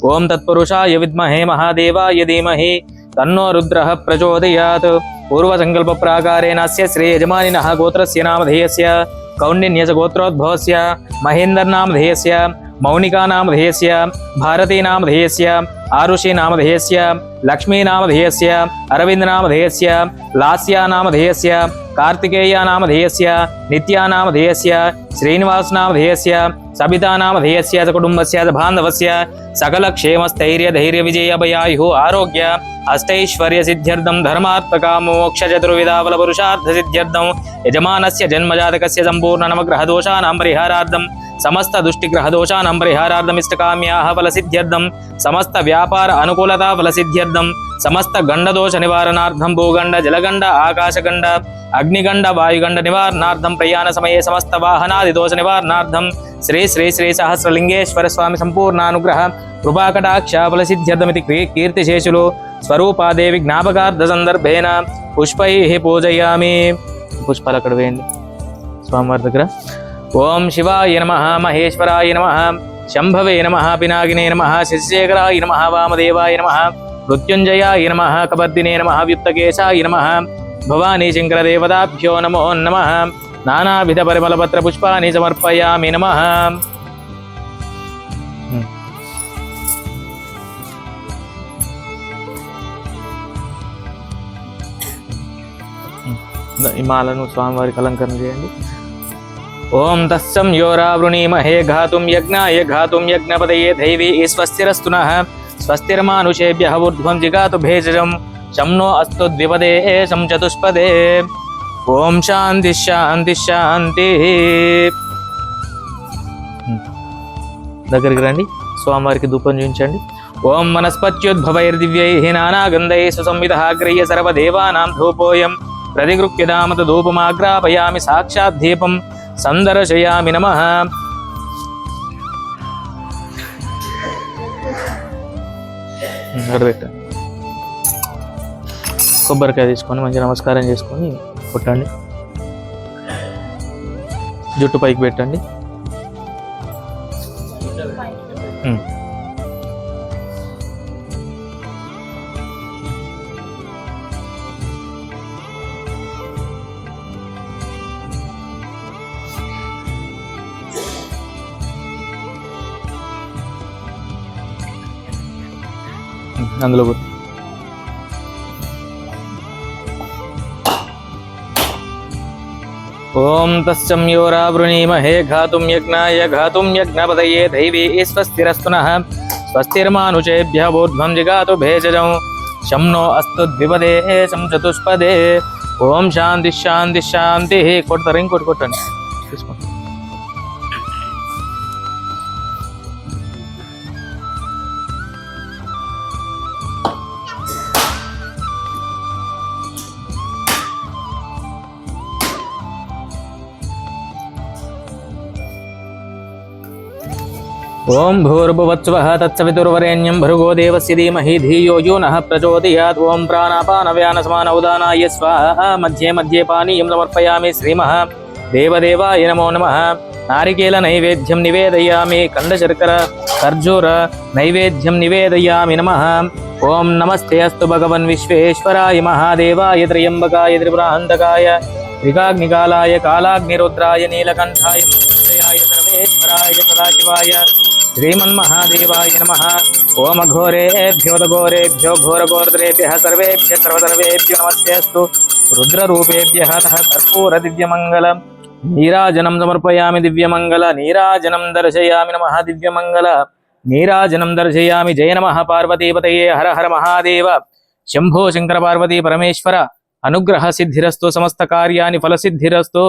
ఓం తత్పురుషాయ విద్మహే మహాదేవాయ ధీమహి తన్నో రుద్రః ప్రచోదయాత్. పూర్వసంకల్ప ప్రాకారేణ శ్రీ యజమానినః గోత్రస్య నామధేయస్య కౌండిన్యస గోత్రోద్భవస్య మహేందర్ నామధేయస్య మౌనికా నామధేయస్య భారతీ నామధేయస్య ఆరుషి నామధేయస్య లక్ష్మీ నామధేయస్య అరవింద్ నామధేయస్య లాస్యా నామధేయస్య కార్తికేయ నామధేయస్య నిత్యా నామధేయస్య శ్రీనివాస్ నామధేయస్య సబితా నామధేయస్య చ కుటుంబస్య చ బాంధవస్య సకల క్షేమ స్థైర్య ధైర్య విజయ భయాయు ఆరోగ్య అష్టైశ్వర్య సిద్ధ్యర్థం ధర్మాత్మక మోక్ష చతుర్విధ వ్యాపార అనుకూలత ఫలసిద్ధ్యర్థం. సమస్త గండదోష నివారణార్థం భూగండ జలగండ ఆకాశగండ అగ్నిగండ వాయుగండ నివారణార్థం ప్రయాణ సమయే సమస్త వాహనాది దోష నివారణార్థం. శ్రీ శ్రీ శ్రీ సహస్రలింగేశ్వర స్వామి సంపూర్ణానుగ్రహ కృపాకటాక్ష ఫలసిద్ధ్యర్థమితి కీర్తిశేషులు. స్వరూపాదేవి జ్ఞాపకార్థ సందర్భేన పుష్పై పూజయామి. పుష్పాలు అక్కడ వేయండి. స్వామివారి దగ్గర. ఓం శివాయ నమ మహేశ్వరాయ నమ. శంభవే నమ పినాగినే నమ శశిశేఖరాయ నమ వామదేవాయ నమ మృత్యుంజయాయ నమ కబర్దినే నమ వ్యుత్తకేశాయ నమ భవానీ శంకరదేవతాభ్యో నమో నమ నానావిధ పరిమళపత్ర పుష్పాన్ని సమర్పయామి నమ. ఈ మాలను స్వామివారికి అలంకరణ చేయండి. ఓం తస్సం యోరావృణీమహే ఘాతుం యజ్ఞాయ ఘాతుం యజ్ఞపదయే దైవీ స్వస్తిరస్తు నః స్వస్తిర్మానుషేభ్యः ఊర్ధ్వం జిగాతు భేజజం. శం నో అస్తు ద్విపదే ఏషం చతుష్పదే. ఓం శాంతి శాంతి శాంతి. దగ్గరికి రండి. స్వామివారికి ధూపం చూపించండి. ఓం మనస్పత్యుద్భవైర్దివ్యై నానాగంధై సుసంవిధాగ్రయ్య సర్వదేవానాం ధూపోయం. ప్రతిగృహ్యదామత ధూపమాగ్రాపయామి సాక్షాద్ దీపం సందర్శయామి నమ. కొబ్బరికాయ తీసుకొని మంచి నమస్కారం చేసుకొని కొట్టండి. జుట్టు పైకి పెట్టండి. అందులో కొట్టు. ఓం తస్సం యోరావృణీమహే ఘాతుం యజ్ఞాయ ఘాతుం యజ్ఞపదయే దైవీ స్వస్తిరస్తు నః స్వస్తిర్మానుషేభ్య ఊర్ధ్వం జిగాతు భేషజం శం నో అస్తు ద్విపదే శం చతుష్పదే ఓం శాంతి శాంతి శాంతి కొడతారు ఇంకోటి కొట్టండి తీసుకోండి ఓం భూర్భువత్స్వ తత్సవితుర్వరేణ్యం భృగో దేవస్య ధీమహి ధియో యో నః ప్రచోదయాత్ ఓం ప్రాణాపానవ్యానసమాన ఉదానాయ స్వాహ మధ్యే మధ్యే పానీయం సమర్పయామి శ్రీమః దేవదేవాయ నమో నమః నారికేల నైవేద్యం నివేదయామి కందశర్కర ఖర్జూర నైవేద్యం నివేదయామి నమః ఓం నమస్తే అస్తు భగవన్ విశ్వేశ్వరాయ మహాదేవాయ త్రయంబకాయ త్రిపురాంతకాయ త్రికాగ్నికాలాయ కాలాగ్నిరుద్రాయ నీలకంఠాయ సర్వేశ్వరాయ సదాశివాయ శ్రీమన్మహాదేవాయ నమ ఓం ఘోరేభ్యోదఘోరేభ్యో ఘోరఘోరతరేభ్య సర్వేభ్య సర్వసర్వేభ్యో నమస్తేస్తు రుద్రరూపేభ్య కర్పూర దివ్యమంగళం నీరాజనం సమర్పయామి దివ్యమంగళ నీరాజనం దర్శయామి నమ దివ్యమంగళ నీరాజనం దర్శయామి జయ నమ పార్వతీపతయే హర హర మహాదేవ శంభో శంకర పార్వతీ పరమేశ్వర అనుగ్రహ సిద్ధిరస్తు సమస్త కార్యాన్ని ఫలసిద్ధిరస్తు